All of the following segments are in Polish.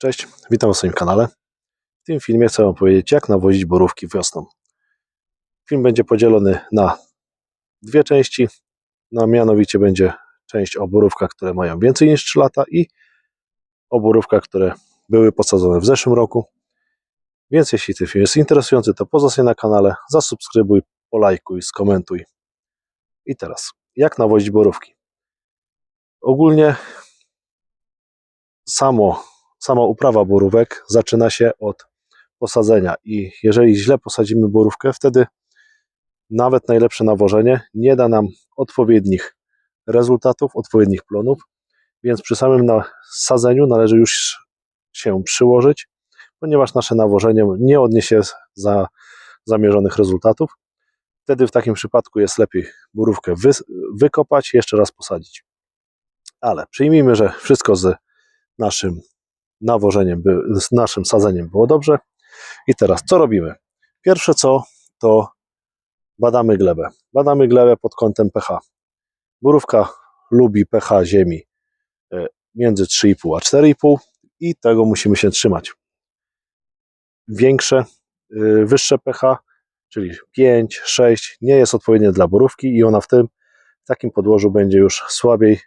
Cześć, witam na swoim kanale. W tym filmie chcę Wam powiedzieć, jak nawozić borówki wiosną. Film będzie podzielony na dwie części. No, mianowicie będzie część o borówkach, które mają więcej niż 3 lata i o borówkach, które były posadzone w zeszłym roku. Więc jeśli ten film jest interesujący, to pozostań na kanale, zasubskrybuj, polajkuj, skomentuj. I teraz, jak nawozić borówki? Ogólnie samo sama uprawa borówek zaczyna się od posadzenia i jeżeli źle posadzimy borówkę, wtedy nawet najlepsze nawożenie nie da nam odpowiednich rezultatów, odpowiednich plonów, więc przy samym nasadzeniu należy już się przyłożyć, ponieważ nasze nawożenie nie odniesie za zamierzonych rezultatów. Wtedy w takim przypadku jest lepiej borówkę wy, wykopać i jeszcze raz posadzić. Ale przyjmijmy, że wszystko z naszym nawożeniem, z naszym sadzeniem było dobrze. I teraz co robimy? Pierwsze co, to badamy glebę. Badamy glebę pod kątem pH. Borówka lubi pH ziemi e, między 3,5 a 4,5 i tego musimy się trzymać. Większe, e, wyższe pH, czyli 5, 6 nie jest odpowiednie dla borówki i ona w tym w takim podłożu będzie już słabiej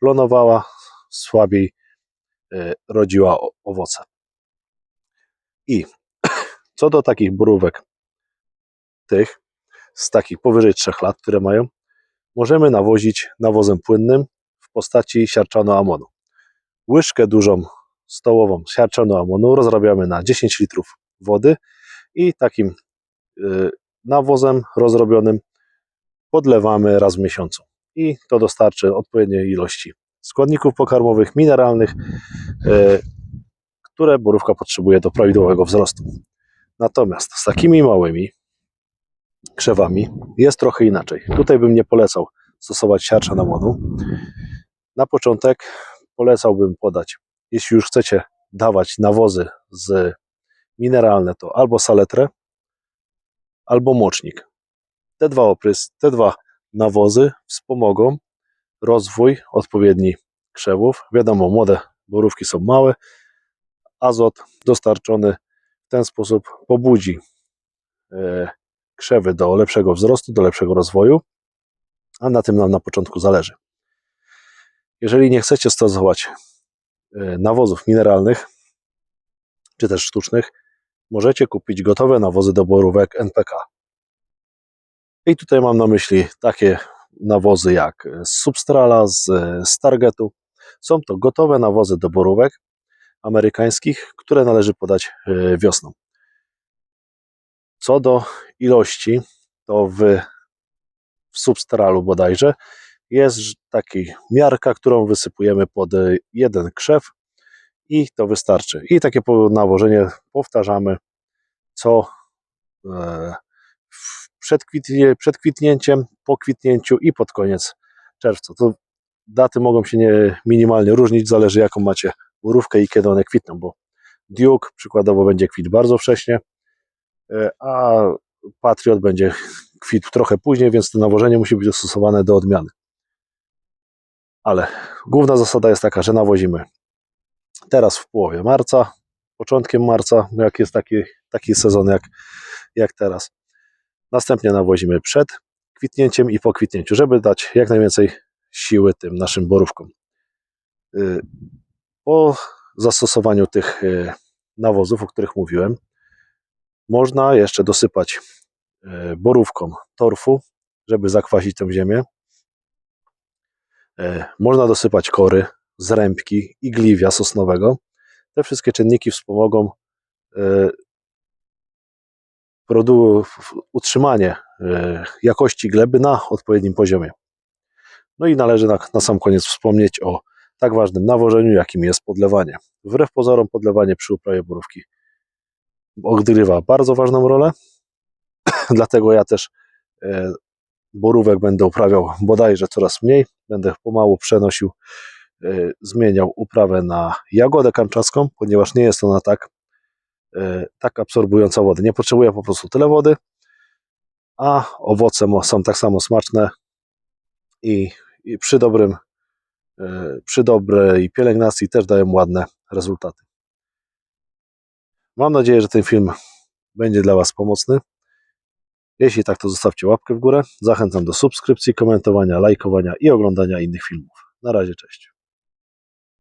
plonowała, słabiej rodziła owoce. I co do takich borówek, tych z takich powyżej 3 lat, które mają, możemy nawozić nawozem płynnym w postaci siarczano amonu. Łyżkę dużą stołową siarczano amonu rozrabiamy na 10 litrów wody i takim y, nawozem rozrobionym podlewamy raz w miesiącu. I to dostarczy odpowiedniej ilości składników pokarmowych, mineralnych, e, które borówka potrzebuje do prawidłowego wzrostu. Natomiast z takimi małymi krzewami jest trochę inaczej. Tutaj bym nie polecał stosować siarcza namonu. Na początek polecałbym podać, jeśli już chcecie dawać nawozy z mineralne, to albo saletrę, albo mocznik. Te dwa oprys, te dwa nawozy wspomogą rozwój odpowiedni krzewów. Wiadomo, młode borówki są małe. Azot dostarczony w ten sposób pobudzi e, krzewy do lepszego wzrostu, do lepszego rozwoju, a na tym nam na początku zależy. Jeżeli nie chcecie stosować e, nawozów mineralnych, czy też sztucznych, możecie kupić gotowe nawozy do borówek NPK. I tutaj mam na myśli takie nawozy jak z Substrala, z, z Targetu. Są to gotowe nawozy do borówek amerykańskich, które należy podać e, wiosną. Co do ilości, to w, w substralu bodajże jest taki miarka, którą wysypujemy pod jeden krzew i to wystarczy. I takie nawożenie powtarzamy co e, przed, kwitnie, przed kwitnięciem, po kwitnięciu i pod koniec czerwca. To daty mogą się nie, minimalnie różnić, zależy jaką macie urówkę i kiedy one kwitną, bo Duke przykładowo będzie kwit bardzo wcześnie, e, a Patriot będzie kwitł trochę później, więc to nawożenie musi być dostosowane do odmiany. Ale główna zasada jest taka, że nawozimy teraz w połowie marca, początkiem marca, jak jest taki, taki sezon jak, jak teraz. Następnie nawozimy przed kwitnięciem i po kwitnięciu, żeby dać jak najwięcej siły tym naszym borówkom. Y, po zastosowaniu tych y, nawozów, o których mówiłem, można jeszcze dosypać y, borówkom torfu, żeby zakwasić tę ziemię. Można dosypać kory, zrębki, igliwia sosnowego. Te wszystkie czynniki wspomogą utrzymanie jakości gleby na odpowiednim poziomie. No i należy na, na sam koniec wspomnieć o tak ważnym nawożeniu, jakim jest podlewanie. Wbrew pozorom podlewanie przy uprawie borówki odgrywa bardzo ważną rolę, dlatego ja też e, borówek będę uprawiał bodajże coraz mniej, będę pomału przenosił, e, zmieniał uprawę na jagodę kamczacką, ponieważ nie jest ona tak E, tak absorbująca wodę. Nie potrzebuje po prostu tyle wody, a owoce są tak samo smaczne i, i przy dobrym e, przy dobrej pielęgnacji też dają ładne rezultaty. Mam nadzieję, że ten film będzie dla Was pomocny. Jeśli tak, to zostawcie łapkę w górę. Zachęcam do subskrypcji, komentowania, lajkowania i oglądania innych filmów. Na razie, cześć.